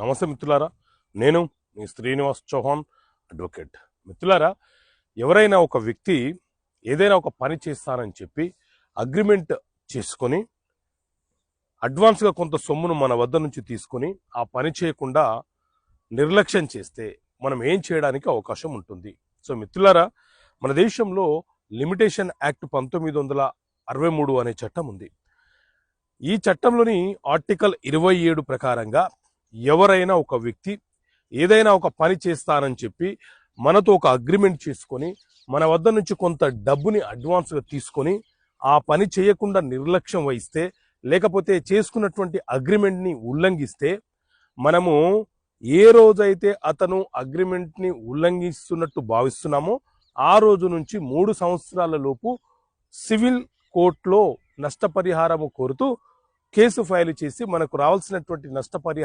నమస్తే మిత్రులారా నేను మీ శ్రీనివాస్ చౌహాన్ అడ్వకేట్. మిత్రులారా ఎవరైనా ఒక వ్యక్తి ఏదైనా ఒక పని చేస్తానని చెప్పి అగ్రిమెంట్ చేసుకొని అడ్వాన్స్గా కొంత సొమ్మును మన వద్ద నుంచి తీసుకొని ఆ పని చేయకుండా నిర్లక్ష్యం చేస్తే మనం ఏం చేయడానికి అవకాశం ఉంటుంది? సో మిత్రులారా మన దేశంలో లిమిటేషన్ యాక్ట్ పంతొమ్మిది వందల అరవై మూడు అనే చట్టం ఉంది. ఈ చట్టంలోని ఆర్టికల్ ఇరవై ఏడు ప్రకారంగా ఎవరైనా ఒక వ్యక్తి ఏదైనా ఒక పని చేస్తానని చెప్పి మనతో ఒక అగ్రిమెంట్ చేసుకొని మన వద్ద నుంచి కొంత డబ్బుని అడ్వాన్స్గా తీసుకొని ఆ పని చేయకుండా నిర్లక్ష్యం వహిస్తే లేకపోతే చేసుకున్నటువంటి అగ్రిమెంట్ని ఉల్లంఘిస్తే మనము ఏ రోజైతే అతను అగ్రిమెంట్ని ఉల్లంఘిస్తున్నట్టు భావిస్తున్నామో ఆ రోజు నుంచి మూడు సంవత్సరాల లోపు సివిల్ కోర్టులో నష్టపరిహారము కోరుతూ కేసు ఫైల్ చేసి మనకు రావాల్సినటువంటి నష్టపరిహారం